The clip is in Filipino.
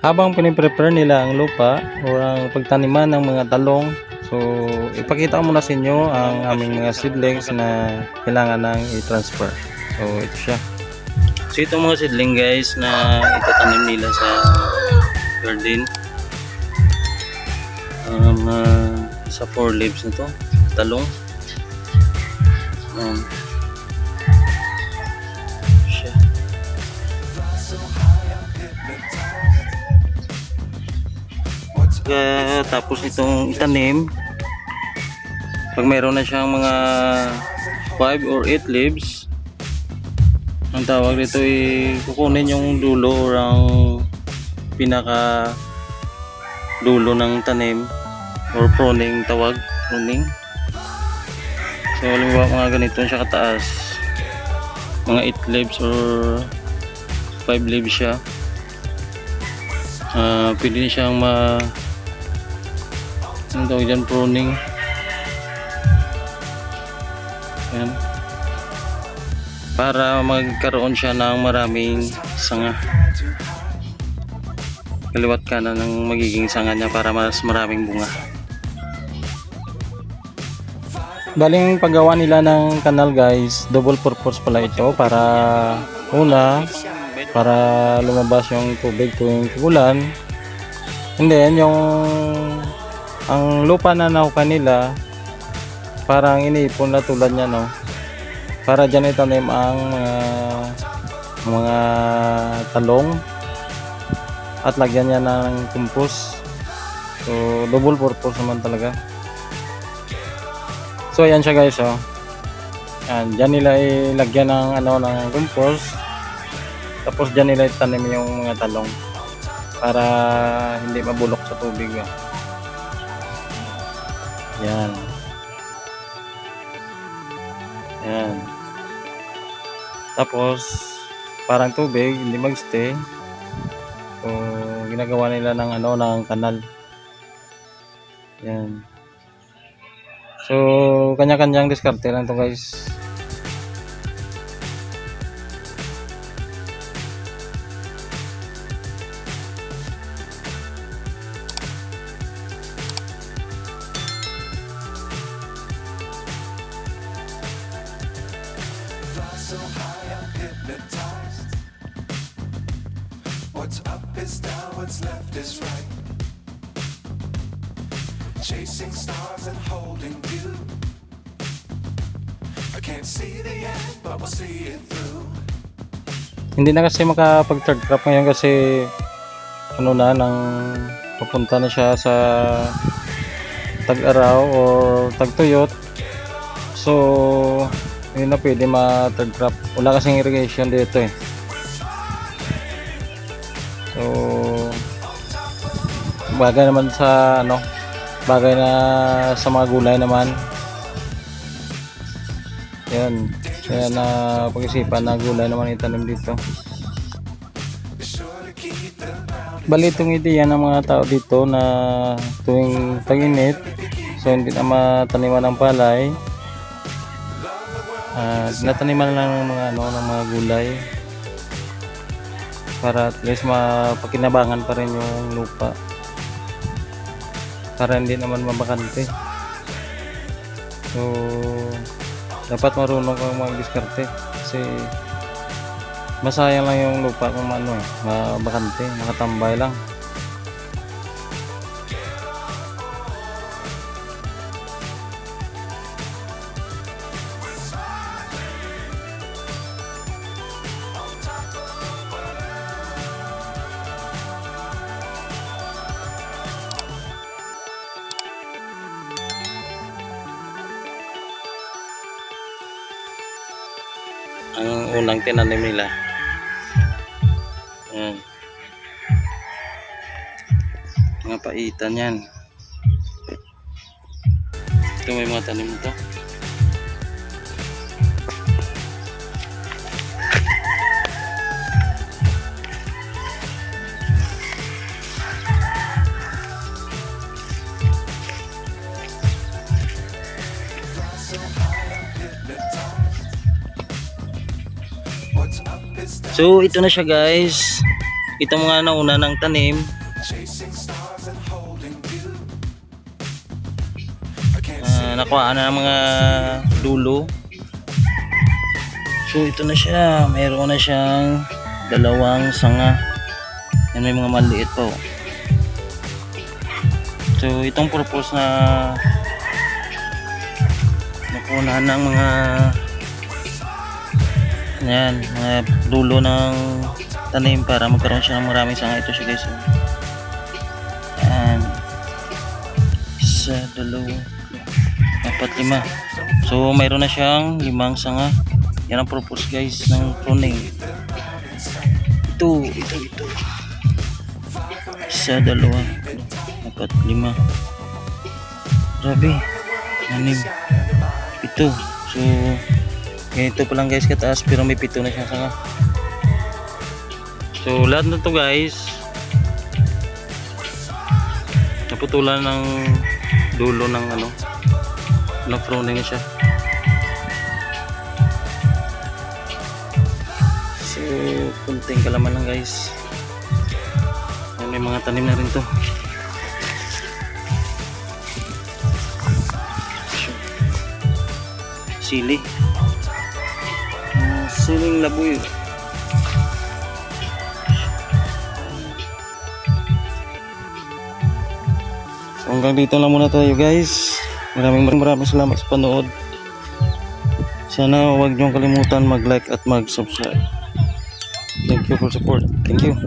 habang piniprepare nila ang lupa o ang pagtaniman ng mga talong so ipakita ko muna sa inyo ang aming mga seedlings na kailangan nang i-transfer. So ito siya. So itong mga seedling guys na itatanim nila sa garden. Um, uh, sa four leaves na to talong. Um, Pagka tapos itong itanim, pag mayroon na siyang mga 5 or 8 leaves, ang tawag dito ay kukunin yung dulo or ang pinaka dulo ng tanim or pruning tawag, pruning. So, halimbawa mga ganito siya kataas. Mga 8 leaves or 5 leaves siya. Ah, pwede siyang ma ano tawag dyan, pruning. Yan para magkaroon siya ng maraming sanga. Kaliwat kanan ng magiging sanga niya para mas maraming bunga. Baling paggawa nila ng kanal guys, double purpose pala ito para una para lumabas yung tubig tuwing ulan. And then yung ang lupa na nahukan nila parang iniipon na tulad niya no. Para diyan itanim ang mga mga talong at lagyan niya ng compost. So double purpose naman talaga. So ayan siya guys oh. Yan, dyan nila ilagyan ng ano ng compost. Tapos dyan nila itanim yung mga talong para hindi mabulok sa tubig. Oh. Yan. Yan. Tapos parang tubig hindi magstay. So ginagawa nila ng ano ng kanal. Yan. So, kanya-kanyang diskarte lang to guys. What's left is right. Chasing stars and holding you. I can't see the end, but we'll see it through. Hindi na kasi makapag third crop ngayon kasi ano na nang papunta na siya sa tag-araw or tag-tuyot. So, hindi na pwede ma-third crop. Wala kasing irrigation dito eh. So, bagay naman sa ano, bagay na sa mga gulay naman. Yan. Kaya na pag-isipan na gulay naman itanim dito. Bali itong ideya ng mga tao dito na tuwing tag-init, so hindi na mataniman ng palay, uh, nataniman lang ng mga ano ng mga gulay para at least mapakinabangan pa rin yung lupa para hindi naman mabakante. So dapat marunong kang mag-diskarte kasi masayang lang yung lupa kung ano eh mabakante makatambay lang ang unang tinanim nila. Ayan. Mga paitan yan. Ito may mga tanim ito. So ito na siya guys. Kita mo nga ng tanim. Uh, nakuha na ng mga dulo. So ito na siya. Mayroon na siyang dalawang sanga. Yan may mga maliit pa. oh. So itong purpose na nakuha ng mga yan, mga dulo ng tanim para magkaroon siya ng maraming sanga. Ito siya guys. oh. Yan. Isa, dalawa, apat, lima. So, mayroon na siyang limang sanga. Yan ang purpose guys ng pruning. Ito, ito, ito. Isa, dalawa, apat, lima. Grabe. Anim. Pito. So, ganito pa lang guys kataas pero may pito na siyang sanga. So, lahat na to guys. Naputulan ng dulo ng ano ng pruning siya so kunting kalaman lang guys may mga tanim na rin to sili Siling labuyo So, hanggang dito lang muna tayo guys. Maraming maraming salamat sa panood. Sana huwag niyong kalimutan mag-like at mag-subscribe. Thank you for support. Thank you.